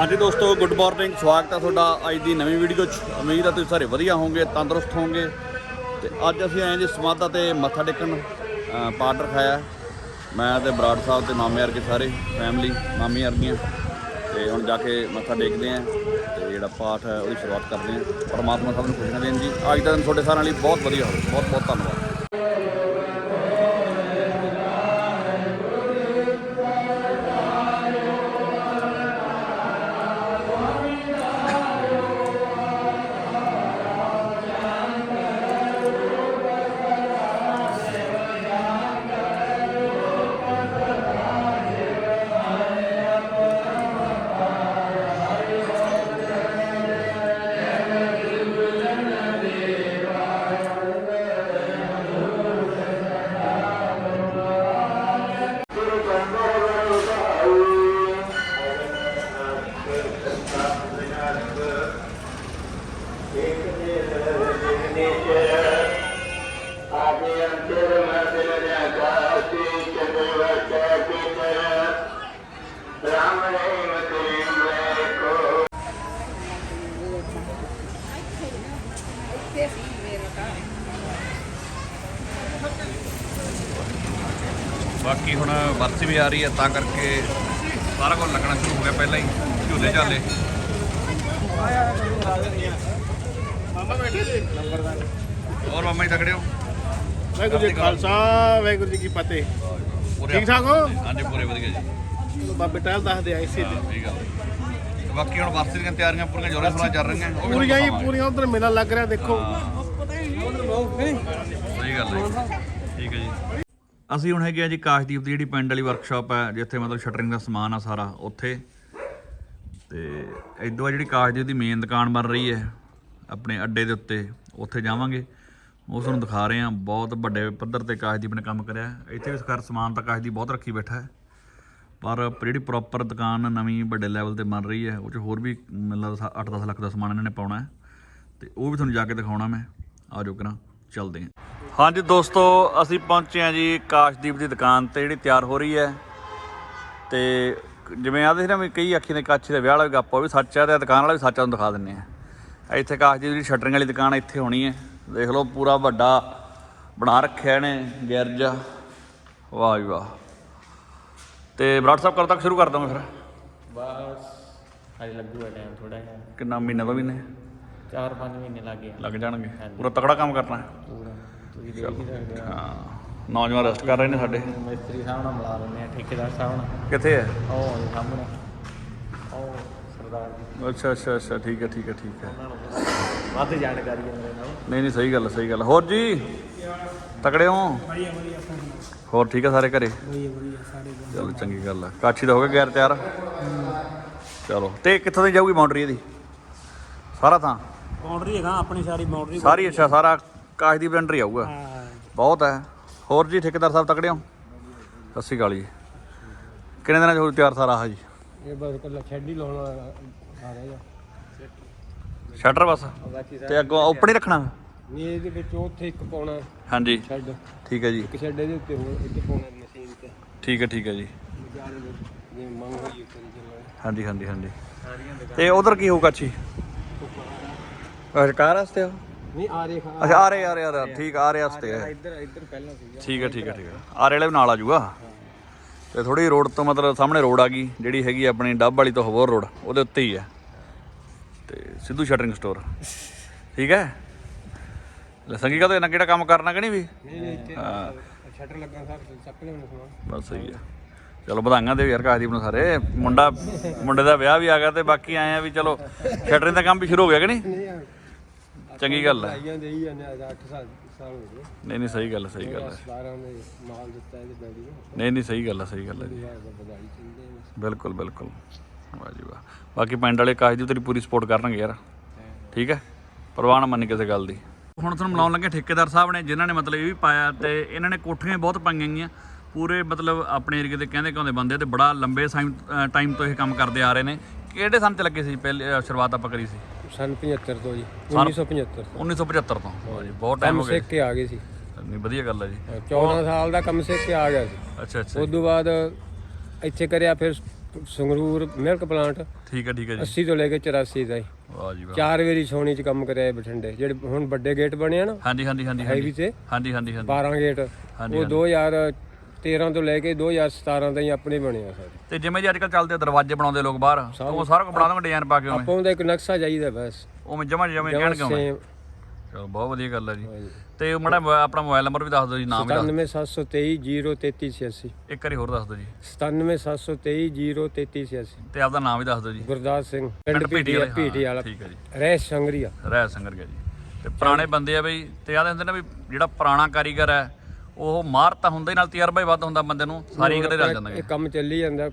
ਹਾਂਜੀ ਦੋਸਤੋ good morning ਸਵਾਗਤ ਹੈ ਤੁਹਾਡਾ ਅੱਜ ਦੀ ਨਵੀਂ ਵੀਡੀਓ 'ਚ। ਉਮੀਦ ਹੈ ਤੁਸੀਂ ਸਾਰੇ ਵਧੀਆ ਹੋਵੋਗੇ ਤੰਦਰੁਸਤ ਹੋਵੋਗੇ। ਤੇ ਅੱਜ ਅਸੀਂ ਆਏ ਜੀ ਸਮਾਧਾ ਤੇ ਮੱਥਾ ਟੇਕਣ ਅ, ਪਾਠ ਰਖਾਇਆ। ਮੈਂ ਤੇ ਬਰਾੜ ਸਾਹਿਬ ਤੇ ਮਾਮੇ ਵਰਗੇ ਸਾਰੇ ਫੈਮਿਲੀ ਮਾਮੀ ਵਰਗੀਆਂ। ਤੇ ਹੁਣ ਜਾ ਕੇ ਮੱਥਾ ਟੇਕਦੇ ਆਂ ਤੇ ਜਿਹੜਾ ਪਾਠ ਹੈ ਉਹਦੀ ਸ਼ੁਰੂਆਤ ਕਰਦੇ ਆਂ ਪਰਮਾਤਮਾ ਸਭ ਨੂੰ ਖੁਸ਼ੀਆਂ ਦੇਣ ਜੀ। ਅੱਜ ਦਾ ਦਿਨ ਤੁਹਾਡੇ ਸਾਰਿਆਂ ਲਈ ਬਹੁਤ ਵਧੀਆ ਹੋਵੇ ਬਹੁਤ ਬਹੁਤ ਧੰਨਵਾਦ। ਬਾਕੀ ਹੁਣ ਵਰਸੀ ਵੀ ਆ ਰਹੀ ਹੈ ਤਾਂ ਕਰਕੇ ਸਾਰਾ ਕੁਝ ਲੱਗਣਾ ਸ਼ੁਰੂ ਹੋ ਗਿਆ ਪਹਿਲਾਂ ਹੀ ਝੂਲੇ ਝਾਲੇ। ਹੋਰ ਮਾਮਾ ਜੀ ਤਕੜੇ ਹੋ? ਵਾਹਿਗੁਰੂ ਜੀ ਖਾਲਸਾ ਵਾਹਿਗੁਰੂ ਜੀ ਕੀ ਫਤਿਹ। ਪੂਰੇ ਠੀਕ ਠਾਕ ਹੋ? ਹਾਂਜੀ ਪੂਰੇ ਵਧੀਆ ਜੀ। ਬਾਬੇ ਟਹਿਲ ਦੱਸਦੇ ਆਏ ਸੀ ਠੀਕ ਆ। ਬਾਕੀ ਹੁਣ ਵਰਸੀ ਦੀਆਂ ਤਿਆਰੀਆਂ ਪੂਰੀਆਂ ਜੋਰਾਂ ਸ਼ੋਰਾਂ ਚੱਲ ਰਹੀਆਂ। ਉਹ ਵੀ ਪੂਰੀਆਂ ਹੀ ਤੁਹਾਨੂੰ ਪੂਰੀਆਂ ਉਧਰ ਮੇਲਾ ਲੱਗ ਰਿਹਾ ਦੇਖੋ। ਸਹੀ ਗੱਲ ਹੈ ਠੀਕ ਹੈ ਜੀ। ਅਸੀਂ ਹੁਣ ਹੈਗੇ ਆ ਜੀ ਕਾਸ਼ਦੀਪ ਦੀ ਜਿਹੜੀ ਪਿੰਡ ਵਾਲੀ ਵਰਕਸ਼ਾਪ ਹੈ ਜਿੱਥੇ ਮਤਲਬ ਸ਼ਟਰਿੰਗ ਦਾ ਸਮਾਨ ਆ ਸਾਰਾ ਉੱਥੇ। ਤੇ ਇਦੋਂ ਆ ਜਿਹੜੀ ਕਾਸ਼ਦੀਪ ਦੀ ਮੇਨ ਦੁਕਾਨ ਬਣ ਰਹੀ ਹੈ ਆਪਣੇ ਅੱਡੇ ਦੇ ਉੱਤੇ ਉੱਥੇ ਜਾਵਾਂਗੇ। ਉਸ ਨੂੰ ਦਿਖਾ ਰਹੇ ਹਾਂ ਬਹੁਤ ਵੱਡੇ ਪੱਧਰ ਤੇ ਕਾਸ਼ਦੀਪ ਨੇ ਕੰਮ ਕਰਿਆ। ਇੱਥੇ ਵੀ ਸਰਕਾਰ ਸਮਾਨ ਤਾਂ ਕਾਸ਼ਦੀਪ ਬਹੁਤ ਰੱਖੀ ਬੈਠਾ ਹੈ। ਪਰ ਜਿਹੜੀ ਪ੍ਰੋਪਰ ਦੁਕਾਨ ਨਵੀਂ ਵੱਡੇ ਲੈਵਲ ਤੇ ਬਣ ਰਹੀ ਹੈ, ਉਹ 'ਚ ਹੋਰ ਵੀ ਮਤਲਬ ਲੱਗਦਾ 8-10 ਲੱਖ ਦਾ ਸਮਾਨ ਇਹਨਾਂ ਨੇ ਪਾਉਣਾ ਹੈ। ਤੇ ਉਹ ਵੀ ਤੁਹਾਨੂੰ ਜਾ ਕੇ ਦਿਖਾਉਣਾ ਮੈਂ। ਆ ਜਾਓ ਕਰਾਂ, ਚੱਲਦੇ ਹਾਂ। ਹਾਂਜੀ ਦੋਸਤੋ, ਅਸੀਂ ਪਹੁੰਚੇ ਹਾਂ ਜੀ ਕਾਸ਼ਦੀਪ ਦੀ ਦੁਕਾਨ ਤੇ, ਜਿਹੜੀ ਤਿਆਰ ਹੋ ਰਹੀ ਹੈ। ਤੇ ਜਿਵੇਂ ਆਦੇ ਸੀ ਨਾ ਵੀ ਕਈ ਅੱਖੀ ਦੇ ਕਾਛੀ ਦੇ ਵਿਆਹ ਵਾਲਾ ਵੀ ਗੱਪ ਉਹ ਵੀ ਸੱਚ ਆ ਤੇ ਦੁਕਾਨ ਵਾਲਾ ਵੀ ਸੱਚ ਆ, ਤੁਹਾਨੂੰ ਦਿਖਾ ਦਿੰਨੇ ਆ ਇੱਥੇ ਕਾਸ਼ਦੀਪ ਦੀ ਸ਼ਟਰਿੰਗ ਵਾਲੀ ਦੁਕਾਨ ਇੱਥੇ ਹੋਣੀ ਹੈ। ਦੇਖ ਲਓ, ਪੂਰਾ ਵੱਡਾ ਬਣਾ ਰੱਖਿਆ ਇਹਨੇ, ਗੈਰਜਾ। ਵਾਹ ਜੀ ਵਾਹ। ਤੇ ਬਰਾੜ ਸਾਹਿਬ ਕਦੋਂ ਤੱਕ ਸ਼ੁਰੂ ਕਰ ਦਵਾਂ ਫਿਰ? ਬਸ ਹਜੇ ਲੱਗੂਗਾ ਟਾਈਮ ਥੋੜਾ ਜਿਹਾ। ਕਿੰਨਾ ਮਹੀਨੇ ਤੋਂ ਮਹੀਨੇ? 4-5 ਮਹੀਨੇ ਲੱਗ ਗਏ। ਲੱਗ ਜਾਣਗੇ। ਪੂਰਾ ਤਕੜਾ ਕੰਮ ਕਰਨਾ ਹੈ। ਪੂਰਾ। ਤੁਸੀਂ ਦੇਖ ਹੀ ਸਕਦੇ ਹੋ। ਹਾਂ। ਨੌਜਵਾਨ ਰੈਸਟ ਕਰ ਰਹੇ ਨੇ ਸਾਡੇ। ਮਿਸਤਰੀ ਸਾਹਿਬ ਨਾਲ ਮਿਲਾ ਲੈਂਦੇ ਆ ਠੇਕੇਦਾਰ ਸਾਹਿਬ ਨਾਲ। ਕਿੱਥੇ ਹੈ ਉਹ ਉਹਦੇ ਸਾਹਮਣੇ। ਉਹ ਸਰਦਾਰ ਜੀ। ਅੱਛਾ ਅੱਛਾ ਅੱਛਾ। ਠੀਕ ਹੈ ਠੀਕ ਹੈ ਠੀਕ ਹੈ। ਉਹਨਾਂ ਨੂੰ ਵੱਧ ਜਾਣਕਾਰੀ ਹੈ ਮੇਰੇ ਨਾਲ। ਨਹੀਂ ਨਹੀਂ ਸਹੀ ਗੱਲ ਹੈ, ਸਹੀ ਗੱਲ। ਹੋਰ ਜੀ ਤਕੜੇ ਹੋ? ਹੋਰ ਠੀਕ ਹੈ ਸਾਰੇ ਘਰੇ? ਚਲੋ ਚੰਗੀ ਗੱਲ ਹੈ। ਕਾਛੀ ਦਾ ਹੋ ਗਿਆ ਗੈਰ ਤਿਆਰ? ਚਲੋ ਤੇ ਕਿੱਥੋਂ ਦੀ ਜਾਊਗੀ ਬਾਉਂਡਰੀ ਇਹਦੀ? ਸਾਰਾ ਥਾਂ? ਬਾਉਂਡਰੀ ਹੈਗਾ ਆਪਣੀ ਸਾਰੀ ਬਾਉਂਡਰੀ ਸਾਰੀ ਅੱਛਾ ਸਾਰਾ ਕਾਸ਼ ਦੀ ਬਲੰਡਰ ਹੀ। ਆਊਗਾ ਬਹੁਤ ਹੈ। ਹੋਰ ਜੀ ਠੇਕੇਦਾਰ ਸਾਹਿਬ ਤਕੜੇ ਹੋ? ਸਤਿ ਸ਼੍ਰੀ ਅਕਾਲ ਜੀ। ਕਿੰਨੇ ਦਿਨਾਂ ਚ ਹੋ ਤਿਆਰ ਸਾਰਾ ਆਹ ਜੀ? ਇਹ ਬਸ ਕੱਲਾ ਛੱਡ ਹੀ ਲਾਉਣਾ ਆ ਰਿਹਾ ਸ਼ਟਰ ਬਸ। ਬਾਕੀ ਤੇ ਅੱਗੋਂ ਓਪਨ ਹੀ ਰੱਖਣਾ। ਨਹੀਂ ਇਹਦੇ ਵਿੱਚ ਉੱਥੇ ਇੱਕ ਪਾਉਣਾ। ਹਾਂਜੀ। ਛੱਡ। ਠੀਕ ਹੈ ਜੀ। ਇੱਕ ਛੱਡ ਇਹਦੇ ਉੱਤੇ ਹੋਰ ਇੱਕ ਪਾਉਣਾ ਮਸ਼ੀਨ ਤੇ। ਠੀਕ ਹੈ ਠੀਕ ਹੈ ਜੀ। ਵਿਚਾਰੇ ਦੇ ਜੇ ਮੰਗ ਹੋਈ ਕਰੀ ਚੱਲਣਾ। ਹਾਂਜੀ ਹਾਂਜੀ ਹਾਂਜੀ। ਤੇ ਉਧਰ ਕੀ ਹੋਊਗਾ ਅੱਛੀ? ਅੱਛਾ ਕਾਰ ਵਾਸਤੇ ਆ? ਨਹੀਂ ਆ ਰਹੇ ਖਾ ਅੱਛਾ ਆ ਰਹੇ ਆ ਰਹੇ ਆ ਰਹੇ, ਠੀਕ ਆ ਰਹੇ ਵਾਸਤੇ ਹੈ ਇੱਧਰ ਇੱਧਰ ਪਹਿਲਾਂ ਸੀਗਾ। ਠੀਕ ਹੈ ਠੀਕ ਹੈ ਠੀਕ ਹੈ ਆ ਰਹੇ ਵਾਲੇ ਵੀ ਨਾਲ ਆ ਜਾਊਗਾ। ਤੇ ਥੋੜੀ ਰੋਡ ਤੋਂ ਮਤਲਬ ਸਾਹਮਣੇ ਰੋਡ ਆ ਗਈ ਜਿਹੜੀ ਹੈਗੀ ਆ ਆਪਣੀ ਡੱਬ ਵਾਲੀ ਤੋਂ ਹੋਰ ਰੋਡ ਉਹਦੇ ਉੱਤੇ ਹੀ ਹੈ ਤੇ ਸਿੱਧੂ ਸ਼ਟਰਿੰਗ ਸਟੋਰ। ਠੀਕ ਹੈ? ਲੈ ਸੰਗੀ ਕਾ ਇਹਨਾਂ ਕਿਹੜਾ ਕੰਮ ਕਰਨਾ ਕਿ ਨਹੀਂ ਵੀ? ਨਹੀਂ ਨਹੀਂ ਇੱਥੇ ਹਾਂ। ਸ਼ਟਰ ਲੱਗਾ ਸਰ ਚੱਕ ਲਿਆਉਣਾ ਸਮਾਨ। ਬਸ ਸਹੀ ਹੈ। ਚਲੋ ਵਧਾਈਆਂ ਦੇ ਯਾਰ ਕਾਹਦੀਪ ਨੂੰ ਸਾਰੇ। ਮੁੰਡਾ ਮੁੰਡੇ ਦਾ ਵਿਆਹ ਵੀ ਆ ਗਿਆ ਤੇ ਬਾਕੀ ਆਏ ਆ ਵੀ ਚਲੋ ਸ਼ਟਰਿੰਗ ਦਾ ਕੰਮ ਵੀ ਸ਼ੁਰੂ ਹੋ ਗਿਆ ਕਿ ਨਹੀਂ? ਚੰਗੀ ਗੱਲ ਹੈ। ਆਈਆਂ ਦੇ ਹੀ ਜਾਂਦੇ ਅੱਜ 8 ਸਾਲ ਸਾਲ ਹੋ ਗਏ। ਨਹੀਂ ਨਹੀਂ ਸਹੀ ਗੱਲ ਹੈ ਸਹੀ ਗੱਲ ਹੈ। 12 ਨੇ ਮਾਲ ਦਿੱਤਾ ਇਹਦੇ ਬੈਡੀ ਨੂੰ। ਨਹੀਂ ਨਹੀਂ ਸਹੀ ਗੱਲ ਹੈ ਸਹੀ ਗੱਲ ਹੈ ਜੀ। ਬਿਲਕੁਲ ਬਿਲਕੁਲ। ਵਾਹ ਜੀ ਵਾਹ। ਬਾਕੀ ਪਿੰਡ ਵਾਲੇ ਕਾਸ਼ ਦੀ ਤੇਰੀ ਪੂਰੀ ਸਪੋਰਟ ਕਰਨਗੇ ਯਾਰ। ਠੀਕ ਹੈ? ਪਰਵਾਹ ਨਾ ਮੰਨੀ ਕਿਸੇ ਗੱਲ ਦੀ। ਹੁਣ ਤੁਹਾਨੂੰ ਮਿਲਾਉਣ ਲੱਗੇ ਠੇਕੇਦਾਰ ਸਾਹਿਬ ਨੇ ਜਿਨ੍ਹਾਂ ਨੇ ਮਤਲਬ ਇਹ ਵੀ ਪਾਇਆ ਤੇ ਇਹਨਾਂ ਨੇ ਕੋਠੀਆਂ ਬਹੁਤ ਪਾਈਆਂ ਗਈਆਂ। ਪੂਰੇ ਮਤਲਬ ਆਪਣੇ ਏਰੀਏ ਦੇ ਕਹਿੰਦੇ ਕਹਿੰਦੇ ਬੰਦੇ ਤੇ ਬੜਾ ਲੰਬੇ ਟਾਈਮ ਤੋਂ ਇਹ ਕੰਮ ਕਰਦੇ ਆ ਰਹੇ ਨੇ। ਕਿਹੜੇ ਸੰਨ ਤੇ ਲੱਗੇ ਸੀ ਪਹਿਲੇ ਸ਼ੁਰੂਆਤ ਆਪਾਂ ਕਰੀ ਸੀ? ਸਨ 75 ਤੋਂ ਜੀ। ਸਨ- 1975 ਤੋਂ। 1975 ਤੋਂ। ਵਾਹ ਜੀ ਬਹੁਤ ਟਾਈਮ ਹੋ ਗਿਆ ਸਿੱਖ ਕੇ ਆ ਗਏ ਸੀ। ਨਹੀਂ ਵਧੀਆ ਗੱਲ ਹੈ ਜੀ। 14 ਸਾਲ ਦਾ ਕੰਮ ਸਿੱਖ ਕੇ ਆ ਗਿਆ ਸੀ। ਅੱਛਾ ਅੱਛਾ ਉਸ ਤੋਂ ਬਾਅਦ ਇੱਥੇ ਕਰਿਆ ਫਿਰ ਸੰਗਰੂਰ ਮਿਲਕ ਪਲਾਂਟ ਠੀਕ ਹੈ ਠੀਕ ਹੈ ਜੀ। 80 ਤੋਂ ਲੈ ਕੇ 84 ਤਾਈਂ। ਵਾਹ ਜੀ ਵਾਹ। ਚਾਰ ਵਾਰੀ ਛਾਉਣੀ 'ਚ ਕੰਮ ਕਰਿਆ ਬਠਿੰਡੇ। ਜਿਹੜੇ ਹੁਣ ਵੱਡੇ ਗੇਟ ਬਣੇ ਆ ਨਾ ਹਾਂਜੀ ਹਾਂਜੀ ਹਾਂਜੀ ਹਾਈਵੇ ਤੇ ਹਾਂਜੀ ਹਾਂਜੀ ਹਾਂਜੀ। 12 ਗੇਟ ਉਹ 2013 ਤੋਂ ਲੈ ਕੇ 2017 ਤਾਈਂ ਆਪਣੇ ਬਣੇ ਆ ਸਾਰੇ। ਤੇ ਜਿਵੇਂ ਜੀ ਅੱਜ ਕੱਲ ਚੱਲਦੇ ਆ ਦਰਵਾਜ਼ੇ ਬਣਾਉਂਦੇ ਲੋਕ ਬਾਹਰ ਉਹ ਸਾਰਾ ਕੁਝ ਬਣਾ ਦੋਗੇ ਡਿਜ਼ਾਈਨ ਪਾ ਕੇ ਉਵੇਂ। ਆਪਾਂ ਦਾ ਇੱਕ ਨਕਸ਼ਾ ਚਾਹੀਦਾ ਬਸ। ਉਵੇਂ ਜਮਾ ਜਮਾ ਜਮਾਂ ਕਹਿਣਗੇ ਉਵੇਂ। same, ਚਲੋ ਬਹੁਤ ਵਧੀਆ ਗੱਲ ਹੈ ਜੀ। ਤੇ ਮੜਾ ਆਪਣਾ ਮੋਬਾਈਲ ਨੰਬਰ ਵੀ ਦੱਸ ਦਿਓ ਜੀ ਨਾਮ ਵੀ ਦੱਸ 9773203386 ਇੱਕ ਵਾਰੀ ਹੋਰ ਦੱਸ ਦਿਓ ਜੀ। 9773203386 ਤੇ ਆਪਦਾ ਨਾਮ ਵੀ ਦੱਸ ਦਿਓ ਜੀ। ਗੁਰਦਾਸ ਸਿੰਘ ਪਿੰਡ ਪੀਟੀ ਵਾਲੇ, ਪੀਟੀ ਹਾਂ, ਵਾਲਾ। ਠੀਕ ਹੈ ਜੀ। ਰਹਿ ਸੰਗਰੀਆ। ਰਹਿ ਸੰਗਰ ਗਿਆ ਜੀ। ਤੇ ਪੁਰਾਣੇ ਬੰਦੇ ਆ ਬਈ ਤੇ ਆਦੇ ਹੁੰਦੇ ਨੇ ਵੀ ਜਿਹੜਾ ਪੁਰਾਣਾ ਕਾਰੀਗਰ ਹੈ ਉਹ ਮਾਹਰ ਤਾਂ ਹੁੰਦਾ ਹੀ ਨਾਲ ਤਜਰਬਾ ਹੀ ਵੱਧ ਹੁੰਦਾ ਬੰਦੇ ਨੂੰ ਸਾਰੀ ਕਦੇ ਰਲ ਜਾਂਦੇ ਇਹ ਕੰਮ ਚੱਲੀ ਜਾਂਦਾ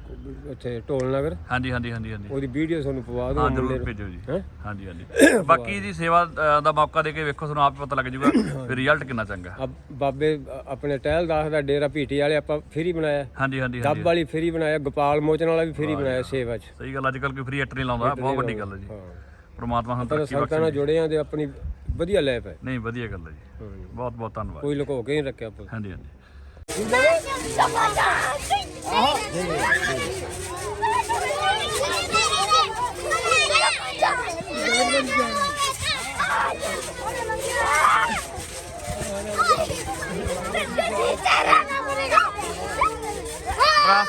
ਉੱਥੇ ਢੋਲ ਨਗਰ। ਹਾਂਜੀ ਹਾਂਜੀ ਹਾਂਜੀ ਹਾਂਜੀ। ਉਹਦੀ ਵੀਡੀਓ ਤੁਹਾਨੂੰ ਪਵਾ ਹਾਂ ਦੂੰ ਮੁੰਡੇ ਜਰੂਰ ਭੇਜੋ ਜੀ। ਹੈਂ? ਹਾਂਜੀ ਹਾਂਜੀ। ਬਾਕੀ ਜੀ ਸੇਵਾ ਦਾ ਮੌਕਾ ਦੇ ਕੇ ਵੇਖੋ ਤੁਹਾਨੂੰ ਆਪ ਹੀ ਪਤਾ ਲੱਗ ਜਾਊਗਾ ਵੀ ਰਿਜ਼ਲਟ ਕਿੰਨਾ ਚੰਗਾ। ਬਾਬੇ ਆਪਣੇ ਟਹਿਲ ਦਾਸ ਦਾ ਡੇਰਾ ਪੀਟੀ ਵਾਲੇ ਆਪਾਂ ਫ੍ਰੀ ਬਣਾਇਆ। ਹਾਂਜੀ ਹਾਂਜੀ ਦੱਬ ਵਾਲੀ ਫ੍ਰੀ ਬਣਾਇਆ ਗੋਪਾਲ ਮੋਚਨ ਵਾਲਾ ਵੀ ਫ੍ਰੀ ਬਣਾਇਆ ਸੇਵਾ 'ਚ। ਸਹੀ ਗੱਲ ਅੱਜ ਕੱਲ ਕੋਈ ਫ੍ਰੀ ਐਟ ਨਹੀਂ ਲਾਉਂਦਾ। ਬਹੁਤ ਵੱਡੀ ਗੱਲ ਹੈ ਜੀ। ਹਾਂ। ਪ੍ਰਮਾਤਮਾ ਪਰ ਤਰੱਕੀ ਸੰਤਾਂ ਨਾਲ ਜੁੜੇ ਆ ਤੇ ਆਪਣੀ ਵਧੀਆ ਲੈਪ ਹੈ। ਨਹੀਂ ਵਧੀਆ ਗੱਲ ਹੈ ਜੀ। ਬਹੁਤ ਬਹੁਤ ਧੰਨਵਾਦ ਕੋਈ ਲੁਕੋ ਕੇ ਨਹੀਂ ਰੱਖਿਆ ਆਪਾਂ। ਹਾਂਜੀ ਹਾਂਜੀ। ਬਰਾਸ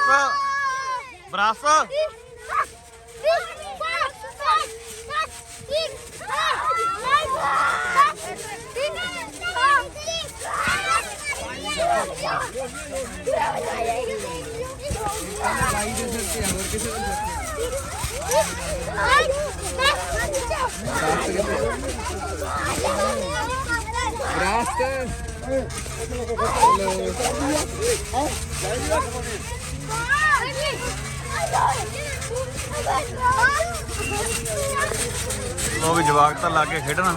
ਬਰਾਸ ਲੋ ਵੀ ਜਵਾਕ ਤਾਂ ਲਾ ਕੇ ਖੇਡਣਾ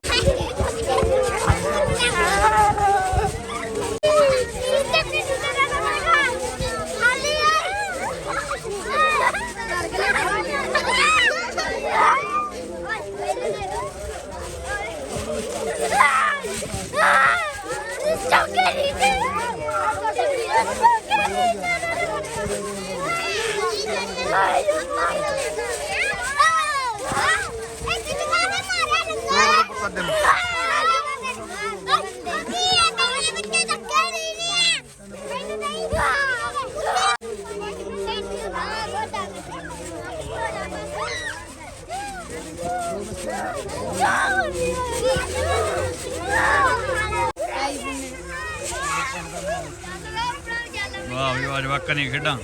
ਵਾਹ ਵੀ ਵਾਹ ਜਵਾਕਾਂ ਨਹੀਂ ਖੇਡਾਂ।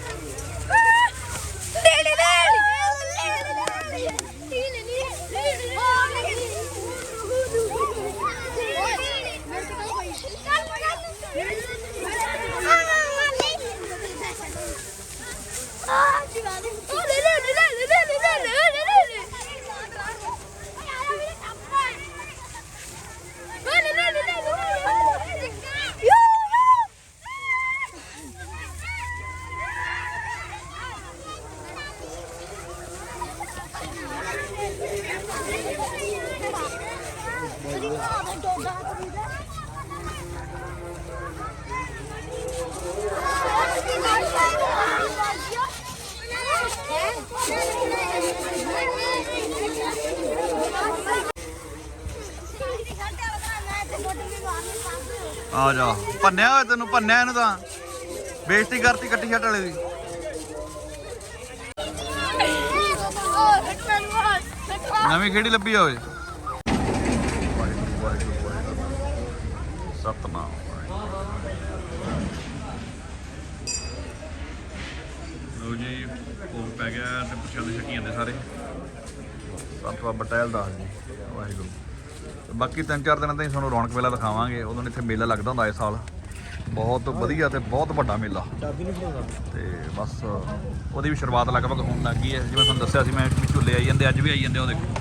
ਆ ਜਾ। ਭੰਨਿਆ ਹੋਇਆ ਤੈਨੂੰ ਭੰਨਿਆ ਇਹਨੂੰ ਤਾਂ। ਬੇਇੱਜ਼ਤੀ ਕਰਤੀ ਕੱਟੀ ਛੱਟ ਵਾਲੇ ਦੀ। ਨਵੀਂ ਖੇੜੀ ਲੱਭੀ ਆ ਓਏ। ਵਾਹਿਗੁਰੂ, ਸਤਨਾਮ। ਲੋ ਜੀ ਕੋਲ ਪੈ ਗਿਆ ਤੇ ਪੁੱਛਿਆ ਦੇ ਛੱਟੀਆਂ ਦੇ ਸਾਰੇ। ਸੰਤ ਬਾਬਾ ਟਹਿਲ ਦਾ ਜੀ ਵਾਹਿਗੁਰੂ। ਬਾਕੀ ਤਿੰਨ ਚਾਰ ਦਿਨਾਂ ਤਾਈਂ ਤੁਹਾਨੂੰ ਰੌਣਕ ਮੇਲਾ ਦਿਖਾਵਾਂਗੇ। ਉਦੋਂ ਇੱਥੇ ਮੇਲਾ ਲੱਗਦਾ ਹੁੰਦਾ ਇਸ ਸਾਲ। ਬਹੁਤ ਵਧੀਆ ਤੇ ਬਹੁਤ ਵੱਡਾ ਮੇਲਾ। ਤੇ ਬਸ ਉਹਦੀ ਵੀ ਸ਼ੁਰੂਆਤ ਲਗਭਗ ਹੋਣ ਲੱਗ ਗਈ ਹੈ। ਜਿਵੇਂ ਤੁਹਾਨੂੰ ਦੱਸਿਆ ਸੀ ਮੈਂ ਝੂਲੇ ਆਈ ਜਾਂਦੇ ਅੱਜ ਵੀ ਆਈ ਜਾਂਦੇ ਉਹ ਦੇਖੋ।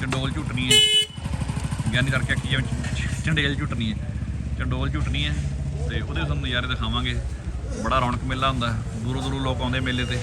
ਚੰਡੋਲ ਝੁੱਟਣੀ ਹੈ। ਗਿਆਨੀ ਕਰਕੇ ਜਿਵੇਂ ਚੰਡੇਲ ਝੁੱਟਣੀ ਹੈ। ਚੰਡੋਲ ਝੁੱਟਣੀ ਹੈ ਤੇ ਉਹਦੇ ਸਾਨੂੰ ਨਜ਼ਾਰੇ ਦਿਖਾਵਾਂਗੇ। ਬੜਾ ਰੌਣਕ ਮੇਲਾ ਹੁੰਦਾ। ਦੂਰੋਂ ਦੂਰੋਂ ਲੋਕ ਆਉਂਦੇ ਮੇਲੇ ਤੇ।